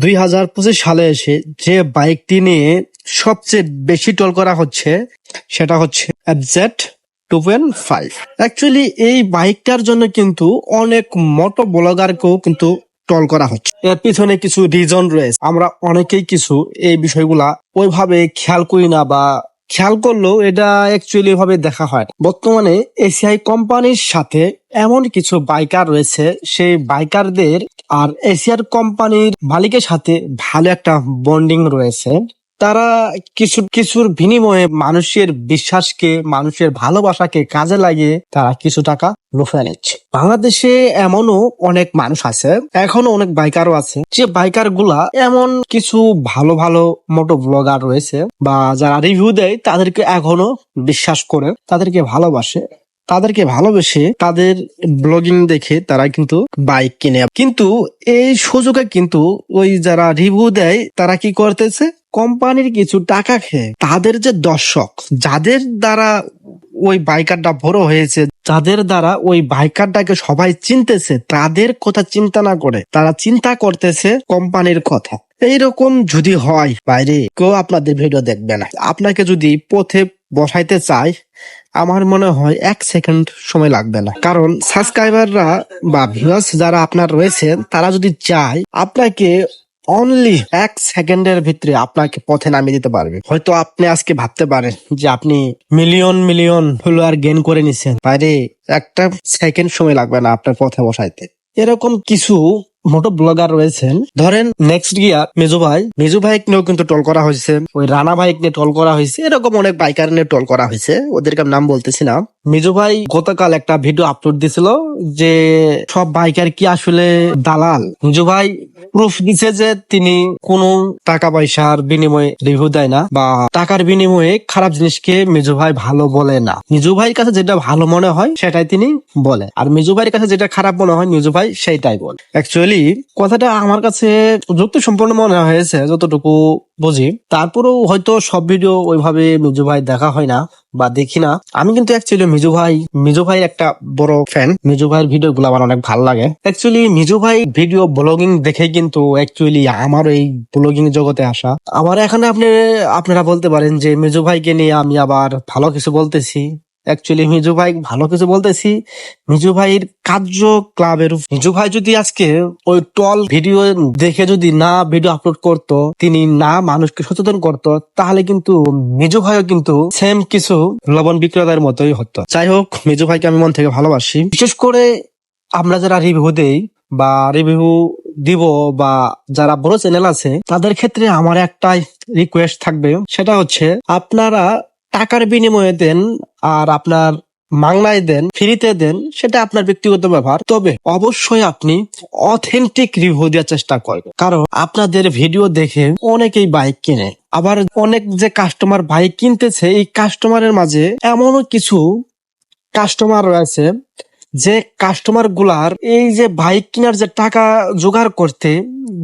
দুই হাজার পঁচিশ সালে এসে যে বাইকটি নিয়ে সবচেয়ে বেশি টল করা হচ্ছে, সেটা হচ্ছে FZ two point five. Actually এই বাইকটার জন্য কিন্তু অনেক মোটো ব্লগারকেও কিন্তু টল করা হচ্ছে। এর পিছনে কিছু রিজন রয়েছে। আমরা অনেকেই কিছু এই বিষয়গুলা ওইভাবে খেয়াল করি না বা খেয়াল করলেও এটা অ্যাকচুয়ালি ভাবে দেখা হয়। বর্তমানে এসিআই কোম্পানির সাথে এমন কিছু বাইকার রয়েছে, সেই বাইকারদের আর এশিয়ার কোম্পানির মালিকের সাথে ভালো একটা বন্ডিং রয়েছে। তারা কিছু, কিছুর বিনিময়ে মানুষের বিশ্বাসকে, মানুষের ভালোবাসাকে কাজে লাগিয়ে তারা কিছু টাকা লুফে নিচ্ছে। বাংলাদেশে এমনও অনেক মানুষ আছে এখনও অনেক বাইকারও আছে। যে বাইকারগুলা এমন কিছু ভালো ভালো মোটো ব্লগার রয়েছে বা যারা রিভিউ দেয়, তাদেরকে এখনও বিশ্বাস করে, তাদেরকে ভালোবাসে। তাদেরকে ভালোবেসে তাদের ব্লগিং দেখে তারা কিন্তু বাইক কিনে। কিন্তু এই সুযোগে কিন্তু ওই যারা রিভিউ দেয়, তারা কি করতেছে? কোম্পানির কিছু টাকা খেয়ে তাদের যে দর্শক, যাদের দ্বারা ওই বাইকারটা বড় হয়েছে, যাদের দ্বারা ওই বাইকারটাকে সবাই চিনতেছে, তাদের কথা চিন্তা না করে, তারা চিন্তা করতেছে কোম্পানির কথা। এইরকম যদি হয়, বাইরে কেউ আপনাদের ভিডিও দেখবে না। আপনাকে যদি পথে বসাইতে চায় আমার মনে হয় এক সেকেন্ড সময় লাগবে না। কারণ সাবস্ক্রাইবাররা বা ভিউয়ার্স যারা আপনার রয়েছে, তারা যদি চায়, আপনাকে অনলি এক সেকেন্ডের ভিতরে আপনাকে পথে নামিয়ে দিতে পারবে। হয়তো আপনি আজকে ভাবতে পারেন যে আপনি মিলিয়ন মিলিয়ন ফলোয়ার গেন করে নিছেন। বাইরে একটা সেকেন্ড সময় লাগবে না আপনার পথে বসাইতে। এরকম কিছু মোটো ব্লগার রয়েছেন। ধরেন নেক্সট গিয়া মেজু ভাই। মেজু ভাইক নিয়েও কিন্তু টল করা হয়েছে। ওই রানা ভাইক নিয়ে টল করা হয়েছে। এরকম অনেক বাইকার নিয়ে টল করা হয়েছে। ওদেরকে নাম বলতেছি না মেজু ভাই গতকাল একটা ভিডিও আপলোড দিছিল যে সব বাইকার কি আসলে দালাল? মেজু ভাই প্রুফ দিছে যে তিনি কোনো টাকা পয়সার বিনিময়ে রিভিউ দেয় না বা টাকার বিনিময়ে খারাপ জিনিসকে মেজু ভাই ভালো বলে না। মিজু ভাইয়ের কাছে যেটা ভালো মনে হয়, সেটাই তিনি বলে। আর মিজু ভাইয়ের কাছে যেটা খারাপ মনে হয়, মিজু ভাই সেইটাই বলে। অ্যাকচুয়ালি কথাটা আমার কাছে যুক্তি সম্পূর্ণ মনে হয়েছে, যতটুকু বুঝি। তারপরেও হয়তো সব ভিডিও ওইভাবে মিজু ভাই দেখা হয় না বা দেখি না। আমি কিন্তু অ্যাকচুয়ালি মিজু ভাই মিজু ভাই একটা বড় ফ্যান মিজু ভাইয়ের ভিডিও গুলো আমার অনেক ভালো লাগে। অ্যাকচুয়ালি মিজু ভাই ভিডিও ব্লগিং দেখে কিন্তু অ্যাকচুয়ালি আমার এই ব্লগিং জগতে আসা। আমার এখানে আপনি, আপনারা বলতে পারেন যে মিজু ভাইকে নিয়ে আমি আবার ভালো কিছু বলতেছি। অ্যাকচুয়ালি মিজু ভাই, ভালো কিছু বলতেছি। মিজু ভাইয়ের কার্য ক্লাবের মিজু ভাই যদি আজকে ওই টল ভিডিও দেখে যদি না ভিডিও আপলোড করত, তিনি না মানুষকে সচেতন করত, তাহলে কিন্তু মিজু ভাইও কিন্তু সেম কিছু লবণ বিক্রেতার মতোই হতো। যাই হোক মিজু ভাইকে আমি মন থেকে ভালোবাসি। বিশেষ করে আমরা যারা রিভিউ দেই বা রিভিউ দিব বা যারা বড় চ্যানেল আছে, তাদের ক্ষেত্রে আমার একটাই রিকোয়েস্ট থাকবে, সেটা হচ্ছে আপনারা টাকার বিনিময়ে দেন আর আপনার মাংনায় দেন, ফ্রিতে দেন, সেটা আপনার ব্যক্তিগত ব্যাপার তবে অবশ্যই আপনি অথেন্টিক রিভিউ দেওয়ার চেষ্টা করবেন। কারণ আপনাদের ভিডিও দেখে অনেকেই বাইক কিনে। আবার অনেক যে কাস্টমার বাইক কিনতেছে, এই কাস্টমারের মাঝে এমনও কিছু কাস্টমার রয়েছে যে কাস্টমারগুলার এই যে বাইক কেনার যে টাকা জোগাড় করতে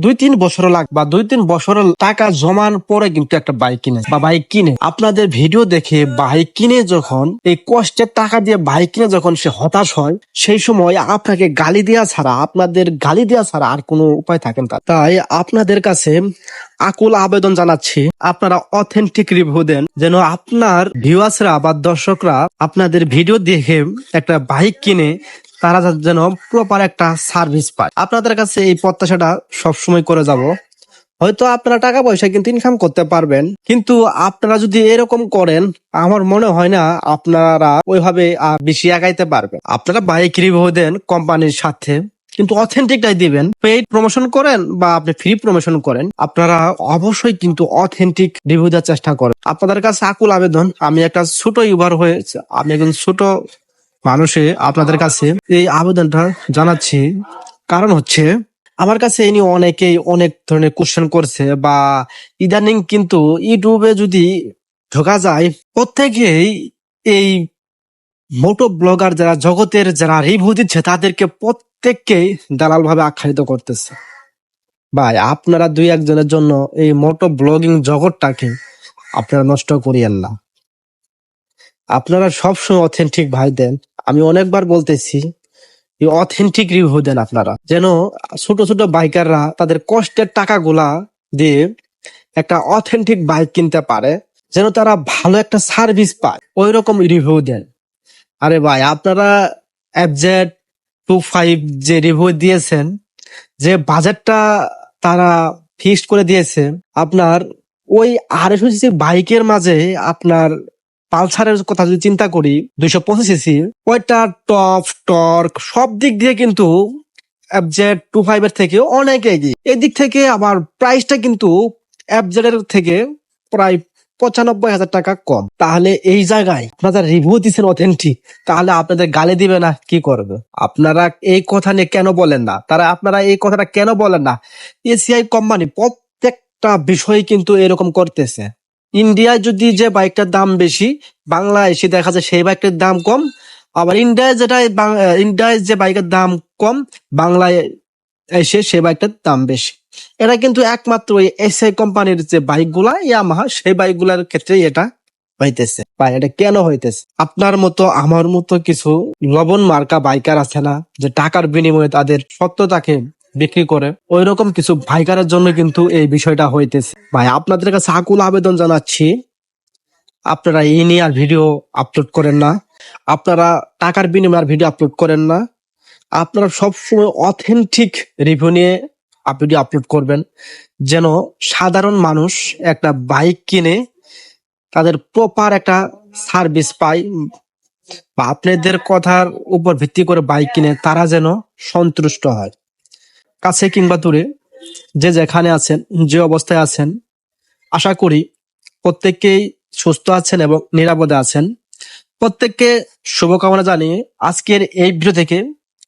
দুই তিন বছর লাগ বা দুই তিন বছর টাকা জমান পরে কিন্তু একটা বাইক কিনে বা বাইক কিনে। আপনাদের ভিডিও দেখে বাইক কিনে যখন, এই কষ্টের টাকা দিয়ে বাইক কিনে যখন সে হতাশ হয়, সেই সময় আপনাকে গালি দেওয়া ছাড়া, আপনাদের গালি দেওয়া ছাড়া আর কোনো উপায় থাকে না। তাই আপনাদের কাছে আকুল আবেদন জানাচ্ছি, আপনারা অথেন্টিক রিভিউ দেন, যেন আপনার ভিউয়ার্সরা বা দর্শকরা আপনাদের ভিডিও দেখে একটা বাইক কিনে তারা যেন প্রপার একটা সার্ভিস পায়। আপনাদের কাছে এই প্রত্যাশাটা সবসময় করে যাব। হয়তো আপনারা টাকা পয়সা কিন্তু ইনকাম করতে পারবেন, কিন্তু আপনারা যদি এরকম করেন, আমার মনে হয় না আপনারা ওইভাবে বেশি আগাইতে পারবেন। আপনারা বাইক রিভিউ দেন কোম্পানির সাথে কিন্তু অথেন্টিকটাই দিবেন। পেইড প্রমোশন করেন বা আপনি ফ্রি প্রমোশন করেন, আপনারা অবশ্যই কিন্তু অথেন্টিক রিভিউ দেওয়ার চেষ্টা করেন। আপনাদের কাছে আকুল আবেদন, আমি একটা ছোট ইউবার হয়ে আমি একজন ছোট মানুষে আপনাদের কাছে এই আবেদনটা জানাচ্ছি। কারণ হচ্ছে, আমার কাছে এই নিয়ে অনেকেই অনেক ধরনের কোশ্চেন করছে বা ইদানিং কিন্তু ইউটিউবে যদি ঢোকা যায়, প্রত্যেকেই এই মোটো ব্লগার যারা জগতের যারা রিভিউ দিচ্ছে, তাদেরকে প্রত্যেককেই দালাল ভাবে আখ্যায়িত করতেছে। ভাই, আপনারা দুই একজনের জন্য এই মোটো ব্লগিং জগৎটাকে আপনারা নষ্ট করিয়েন না। আপনারা সবসময় অথেন্টিক ভাই দেন। আমি অনেকবার বলতেছি অথেন্টিক রিভিউ দেন আপনারা। যেন ছোট ছোট বাইকাররা তাদের কষ্টের টাকাগুলা দিয়ে একটা অথেন্টিক বাইক কিনতে পারে, যেন তারা ভালো একটা সার্ভিস পায়। ওই রকম রিভিউ দেন। আরে ভাই, আপনারা অ্যাবজেট টু ফাইভ যে রিভিউ দিয়েছেন, যে বাজেটটা তারা ফিক্সড করে দিয়েছে, আপনার ওই আড়াইশো সিসি বাইকের মাঝে আপনার পালসারের কথা যদি চিন্তা করি, দুইশো পঁচিশ সিসি ওইটা টপ, টর্ক, সব দিক দিয়ে কিন্তু অ্যাবজেট টু ফাইভ এর থেকে অনেক এগিয়ে। এদিক থেকে আবার প্রাইসটা কিন্তু অ্যাবজেট এর থেকে প্রায় পঁচানব্বই হাজার টাকা কম। তাহলে এই জায়গায় আপনারা রিভিউ দিচ্ছেন অথেন্টিক তাহলে আপনাদের গালে দিবে না, কি করবে? আপনারা এই কথা নিয়ে কেন বলেন না? তারা আপনারা এই কথাটা কেন বলেন না? এসিআই কোম্পানি প্রত্যেকটা বিষয় কিন্তু এরকম করতেছে। ইন্ডিয়ায় যদি যে বাইকটার দাম বেশি, বাংলাদেশে দেখা যায় সেই বাইকটার দাম কম। আবার ইন্ডিয়ায় যেটা ইন্ডিয়ায় যে বাইকের দাম কম, বাংলায় এসে সেই বাইকটার দাম বেশি। এটা কিন্তু একমাত্র ওই এসআই কোম্পানির যে বাইকগুলা, ইয়ামাহা, সেই বাইকগুলার ক্ষেত্রে এটা হইতেছে। বা এটা কেন হইতেছে? আপনার মতো, আমার মতো কিছু লবণ মার্কা বাইকার আছে না, যে টাকার বিনিময়ে তাদের সত্যতাকে বিক্রি করে? ওই রকম কিছু বাইকারের জন্য কিন্তু এই বিষয়টা হইতেছে। ভাই, আপনাদের কাছে আকুল আবেদন জানাচ্ছি, আপনারা এই নিয়ে আর ভিডিও আপলোড করেন না। আপনারা টাকার বিনিময়ে আর ভিডিও আপলোড করেন না। আপনারা সবসময় অথেন্টিক রিভিউ নিয়ে আপনি আপলোড করবেন, যেন সাধারণ মানুষ একটা বাইক কিনে তাদের প্রপার একটা সার্ভিস পায়, বা আপনাদের কথার উপর ভিত্তি করে বাইক কিনে তারা যেন সন্তুষ্ট হয়। কাছে কিংবা দূরে, যে যেখানে আছেন, যে অবস্থায় আছেন, আশা করি প্রত্যেককেই সুস্থ আছেন এবং নিরাপদে আছেন। প্রত্যেককে শুভকামনা জানিয়ে আজকের এই ভিডিও থেকে